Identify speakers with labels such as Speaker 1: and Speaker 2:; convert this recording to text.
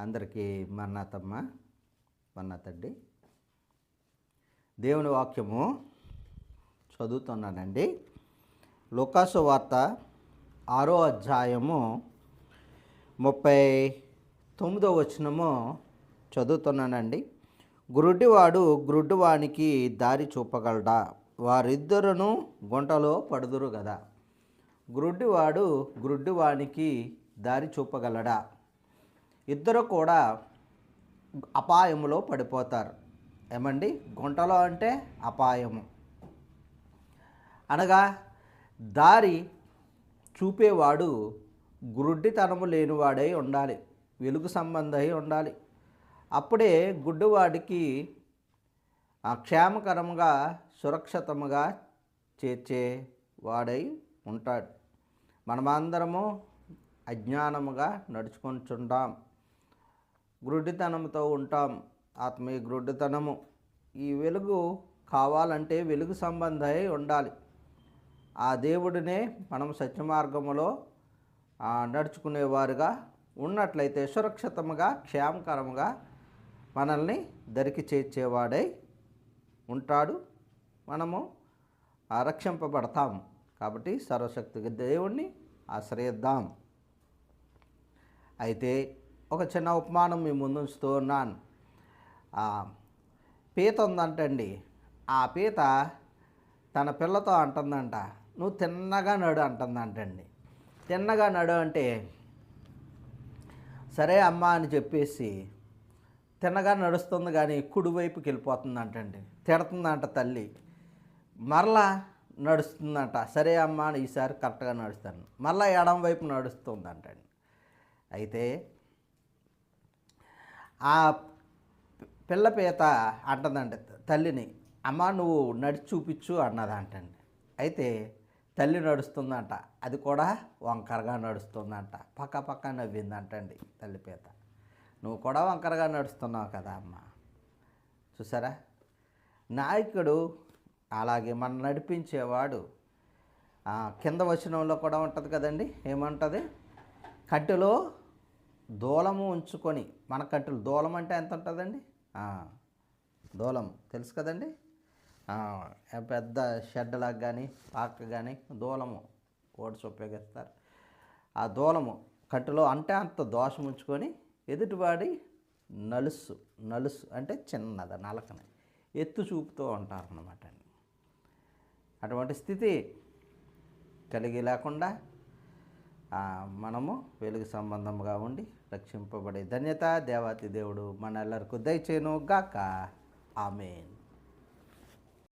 Speaker 1: అందరికీ మన్నాతమ్మ మన్నాతండి దేవుని వాక్యము చదువుతున్నానండి. లుకాసు వార్త ఆరో అధ్యాయము ముప్పై తొమ్మిదో వచనము చదువుతున్నానండి. గురుడివాడు గురుడివానికి దారి చూపగలడా? వారిద్దరును గుంటలో పడుదురు కదా గురుడివాడు గురుడివానికి దారి చూపగలడా? ఇద్దరు కూడా అపాయములో పడిపోతారు. ఏమండి? గుంటలో అంటే అపాయము. అనగా దారి చూపేవాడు గురుడ్డితనము లేనివాడై ఉండాలి. వెలుగు సంబంధై ఉండాలి. అప్పుడే గుడ్డివాడికి క్షేమకరంగా సురక్షితముగా చేర్చే వాడై ఉంటాడు. మనమందరము అజ్ఞానముగా నడుచుకుంటుంటాం. గ్రుడ్డితనంతో ఉంటాం. ఆత్మీయ గ్రుడ్డితనము. ఈ వెలుగు కావాలంటే వెలుగు సంబంధమై ఉండాలి. ఆ దేవుడినే మనం సత్యమార్గములో నడుచుకునేవారుగా ఉన్నట్లయితే సురక్షితముగా క్షేమకరముగా మనల్ని దరికి చేర్చేవాడై ఉంటాడు. మనము రక్షింపబడతాం. కాబట్టి సర్వశక్తిగా దేవుణ్ణి ఆశ్రయిద్దాం. అయితే ఒక చిన్న ఉపమానం మీ ముందు ఉంచుతూ ఉన్నాను పీత ఉందంటండి. ఆ పీత తన పిల్లతో అంటుందంట నువ్వు తిన్నగా నడు అంటుందంటండి. తిన్నగా నడు అంటే సరే అమ్మా అని చెప్పేసి తిన్నగా నడుస్తుంది కానీ కుడివైపుకి వెళ్ళిపోతుందంటండి. తిడుతుందంట తల్లి. మరలా నడుస్తుందంట సరే అమ్మా అని ఈసారి కరెక్ట్గా నడుస్తాను. మళ్ళీ ఎడం వైపు నడుస్తుందంటండి. అయితే ఆ పిల్ల అంటదండి తల్లిని అమ్మ నువ్వు నడిచి చూపించు అన్నదంటండి అయితే తల్లి నడుస్తుందంట అది కూడా వంకరగా నడుస్తుందంట పక్క పక్క నవ్విందంటండి తల్లి పీత. నువ్వు కూడా వంకరగా నడుస్తున్నావు కదా అమ్మ చూసారా? నాయకుడు అలాగే మనం నడిపించేవాడు కింద వచనంలో కూడా ఉంటుంది కదండి ఏమంటుంది? కట్టెలో దూలము ఉంచుకొని మన కట్టెలు దూలం అంటే ఎంత ఉంటుందండి దూలం. తెలుసు కదండి? పెద్ద షెడ్లాగా కానీ పాక కానీ దూలము ఓడ్స్ ఉపయోగిస్తారు ఆ దూలము కట్టెలో అంటే అంత దోషం ఉంచుకొని ఎదుటివాడి నలుసు నలుసు అంటే చిన్నది నలకని ఎత్తు చూపుతూ ఉంటారు అన్నమాట అటువంటి స్థితి కలిగి లేకుండా మనము వెలుగు సంబంధముగా ఉండి రక్షింపబడే ధన్యత దేవాతి దేవుడు మనల్లరకు దయచేను గాక ఆమెన్.